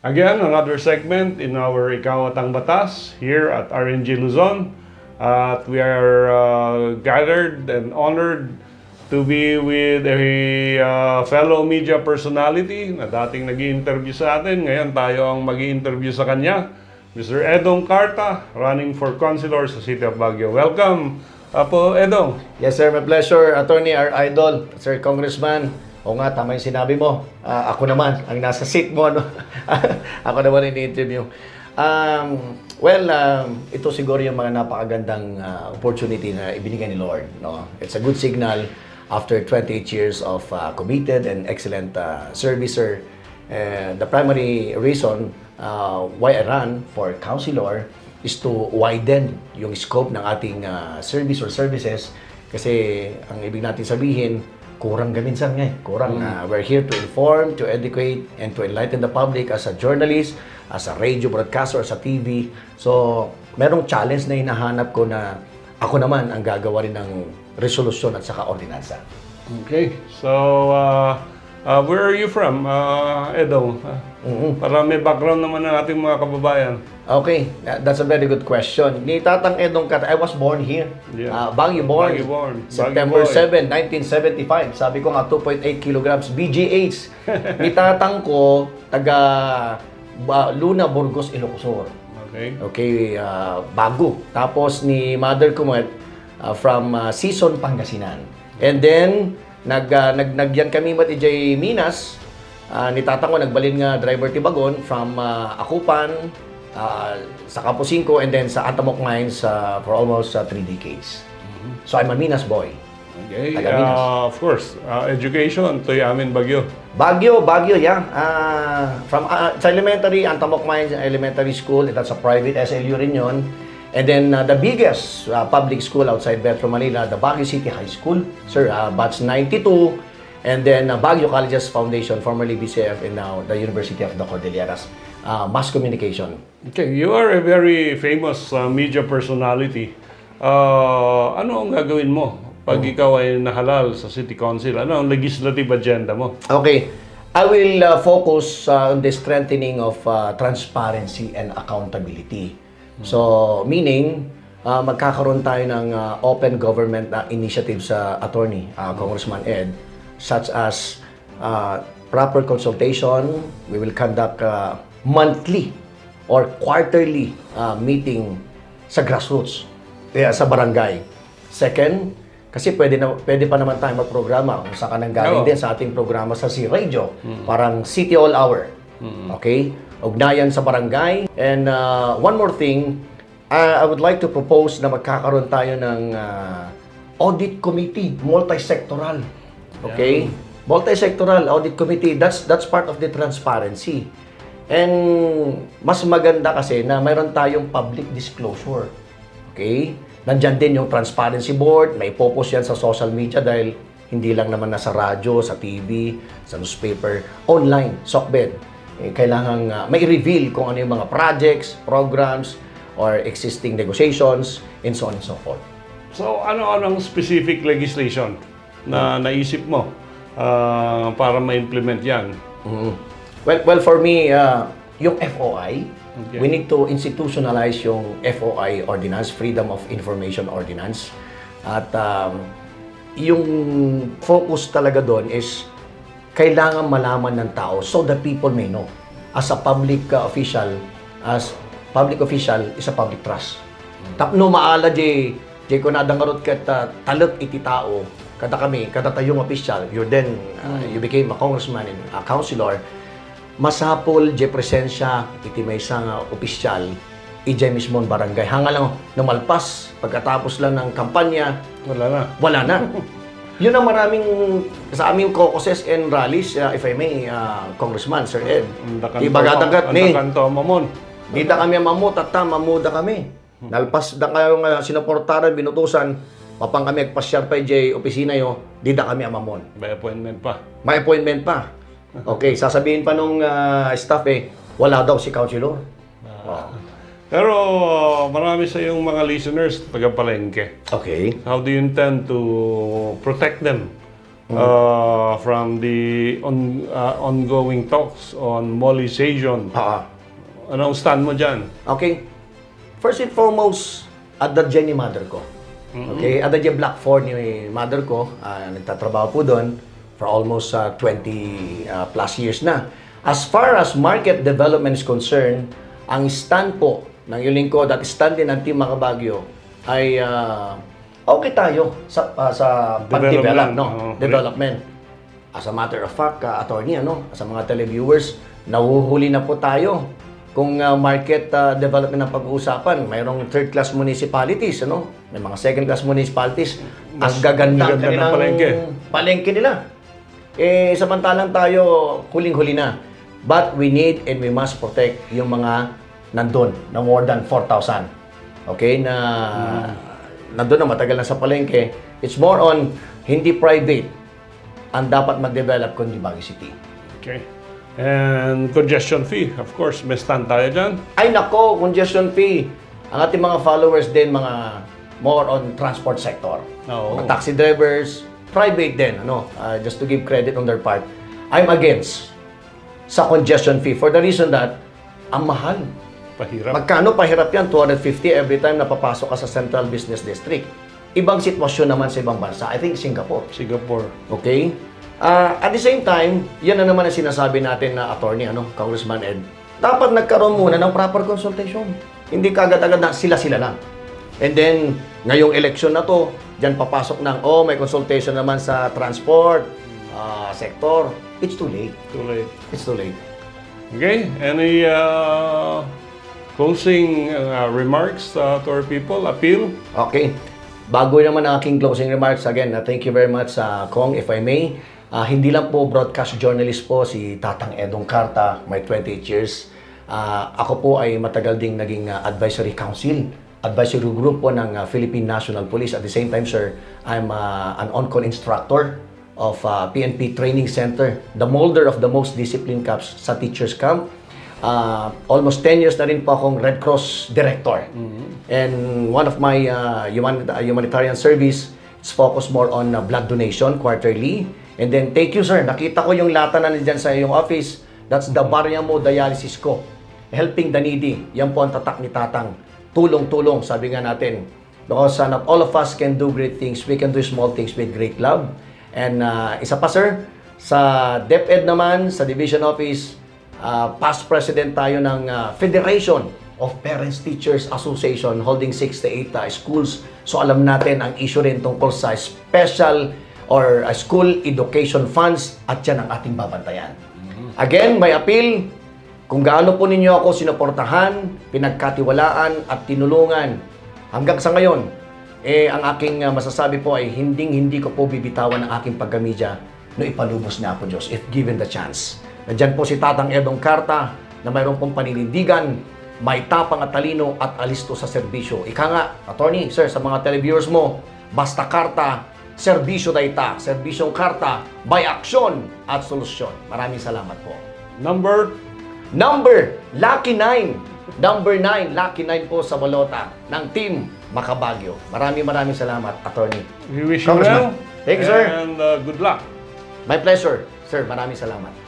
Again, another segment in our Ikaw at ang Batas here at RNG Luzon. At we are uh, gathered and honored to be with a uh, fellow media personality na dating nag interview sa atin. Ngayon tayo ang mag interview sa kanya. Mr. Edong Carta, running for councilor sa City of Baguio. Welcome, Apo Edong. Yes sir, my pleasure. Attorney, our idol, Sir Congressman. O nga, tama yung sinabi mo. Ah, ako naman, ang nasa seat mo. Ano? ako naman ini-interview. Um, well, um, ito siguro yung mga napakagandang ah, opportunity na ibinigay ni Lord. No? It's a good signal after 28 years of ah, committed and excellent ah, service, sir. And the primary reason uh, why I ran for councilor is to widen yung scope ng ating uh, service or services kasi ang ibig natin sabihin, kurang gaminsan nga eh. Kurang. uh, we're here to inform, to educate, and to enlighten the public as a journalist, as a radio broadcaster, as a TV. So, merong challenge na hinahanap ko na ako naman ang gagawa rin ng resolusyon at saka ordinansa. Okay, so uh, uh, where are you from, uh, Edong? Uh, Para may background naman ng ating mga kababayan. Okay, that- that's a very good question. Ni Tatang Edong Kat, I was born here. Yeah. Uh, Baguio born. Baguio born. September Baguio boy. 7, 1975. Sabi ko nga 2.8 kilograms BGH. Ni Tatang ko taga ba, Luna, Burgos, Ilocosur. Okay. Okay, uh, bago. Tapos ni mother ko uh, from uh, Season, Pangasinan. And then, nag, uh, nag, nagyan kami mat ijay Minas. Uh, ni tatang ko nagbalin nga driver tibagon from uh, Akupan uh, sa Campo 5 and then sa Antamok Mines uh, for almost uh, three decades. So I'm a Minas boy. Okay, Taga Minas. uh, of course, uh, education, to amin Bagyo. Baguio, Baguio, yeah. Uh, from uh, sa elementary, Antamok Mines Elementary School, that's a private SLU rin yun. And then uh, the biggest uh, public school outside Metro Manila, the Baguio City High School, sir, uh, batch 92. And then uh, Baguio Colleges Foundation, formerly BCF, and now the University of the Cordilleras, uh, Mass Communication. Okay, you are a very famous uh, media personality. Uh, ano ang gagawin mo pag ikaw ay nahalal sa City Council? Ano ang legislative agenda mo? Okay. I will uh, focus uh, on the strengthening of uh, transparency and accountability. So, meaning, uh, magkakaroon tayo ng uh, open government uh, initiative sa attorney, uh, Congressman Ed, such as uh, proper consultation, we will conduct uh, monthly or quarterly uh, meeting sa grassroots, eh, sa barangay. Second, kasi pwede, na, pwede pa naman tayo magprograma kung saan ka nang galing Oo. din sa ating programa sa C Radio. Parang City All Hour. Okay? Ugnayan sa barangay. And uh, one more thing, uh, I would like to propose na magkakaroon tayo ng uh, audit committee, multi-sectoral. Okay? Multi-sectoral audit committee, that's that's part of the transparency. And mas maganda kasi na mayroon tayong public disclosure. Okay? Nandyan din yung transparency board, may popost yan sa social media dahil hindi lang naman nasa radyo, sa TV, sa newspaper, online, SOCBED. Eh, kailangan uh, may reveal kung ano yung mga projects, programs, or existing negotiations, and so on and so forth. So, ano-ano ang specific legislation na naisip mo uh, para ma-implement yan? Mhm. Well, well for me, uh, yung FOI, Okay. we need to institutionalize yung FOI ordinance, Freedom of Information Ordinance. At um, yung focus talaga doon is kailangan malaman ng tao so the people may know. As a public uh, official, as public official is a public trust. Tapno maala di di ko na dangarot kat uh, talot iti tao kada kami kada tayong official you then uh, you became a congressman and a councilor masapol je presensya iti may isang uh, opisyal ijay mismo ang barangay hanga lang numalpas pagkatapos lang ng kampanya Wala na. wala na. Yun ang maraming sa aming caucuses and rallies, uh, if I may, uh, Congressman, Sir Ed. Ang Ibagadagat ang ni. dakanto mamon. Di da kami mamut at ta, mamuda kami. Nalpas da kayo nga sinuportaran, binutusan, mapang kami agpasyar pa jay opisina yo, di da kami amamon. May appointment pa. May appointment pa. Okay, sasabihin pa nung uh, staff eh, wala daw si councilor. Oh. Pero marami sa iyong mga listeners taga palengke. Okay. How do you intend to protect them uh, from the on, uh, ongoing talks on mollization. Ah, Anong stand mo dyan? Okay. First and foremost, adad dyan ni mother ko. Okay, adad dyan Black 4 ni mother ko. ah, nagtatrabaho po doon for almost ah, 20 ah, plus years na. As far as market development is concerned, ang stand po ng iyong lingkod at stand din ng Team Makabagyo ay ah, okay tayo sa, ah, sa pag-develop, Development, no? oo. Development. As a matter of fact, uh, attorney, ano, sa mga televiewers, nahuhuli na po tayo kung uh, market uh, development ang pag-uusapan. Mayroong third-class municipalities, ano? May mga second-class municipalities. ang gaganda ang kanilang palengke. palengke nila. Eh, samantalang tayo, huling-huli na. But we need and we must protect yung mga nandun, na more than 4,000. Okay? Na nandun na matagal na sa palengke. It's more on hindi private ang dapat mag-develop kundi Baguio City. Okay. And congestion fee, of course, may stand tayo dyan. Ay nako, congestion fee. Ang ating mga followers din, mga more on transport sector. Oo. Mga taxi drivers, private din, ano, uh, just to give credit on their part. I'm against sa congestion fee for the reason that ang mahal. Pahirap. Magkano pahirap yan? 250 every time na papasok ka sa Central Business District. Ibang sitwasyon naman sa ibang bansa. I think Singapore. Singapore. Okay? Ah, at the same time, yan na naman ang sinasabi natin na attorney, ano, Congressman Ed. Dapat nagkaroon muna ng proper consultation. Hindi kagad-agad na sila-sila lang. And then, ngayong election na to, dyan papasok ng, oh, may consultation naman sa transport ah, sector. It's too late. Too late. It's too late. Okay. Any uh, closing uh, remarks uh, to our people? Appeal? Okay. Bago naman ang aking closing remarks, again, uh, thank you very much sa Kong, if I may. Ah, hindi lang po broadcast journalist po si Tatang Edong Carta, may 28 years. Ah, ako po ay matagal ding naging ah, advisory council, advisory group po ng ah, Philippine National Police. At the same time, sir, I'm ah, an on-call instructor of ah, PNP Training Center, the molder of the most disciplined cops sa teachers camp. Uh, almost 10 years na rin po akong Red Cross Director. And one of my uh, human- uh, humanitarian service is focused more on uh, blood donation quarterly. And then, thank you sir, nakita ko yung lata na nandyan sa iyong office. That's the Bariamo Dialysis Co. Helping the needy. Yan po ang tatak ni Tatang. Tulong-tulong, sabi nga natin. Because uh, all of us can do great things. We can do small things with great love. And uh, isa pa sir, sa DepEd naman, sa Division Office, uh, past president tayo ng uh, Federation of Parents Teachers Association holding 68 uh, schools. So alam natin ang issue rin tungkol sa special or uh, school education funds at yan ang ating babantayan. Again, may appeal, kung gaano po ninyo ako sinuportahan, pinagkatiwalaan at tinulungan hanggang sa ngayon, eh ang aking uh, masasabi po ay hinding-hindi ko po bibitawan ang aking pagkamedya no ipalubos niya po Diyos if given the chance. Nandyan po si Tatang Edong Carta na mayroon pong paninindigan, may tapang at talino at alisto sa serbisyo. Ika nga, attorney, sir, sa mga televiewers mo, basta karta, serbisyo dayta, serbisyong karta, by action at solusyon. Maraming salamat po. Number? Number, Lucky 9. Number 9, Lucky 9 po sa balota ng Team Makabagyo. Maraming maraming salamat, attorney. We wish you well. Thank you, sir. And uh, good luck. My pleasure. Sir, maraming salamat.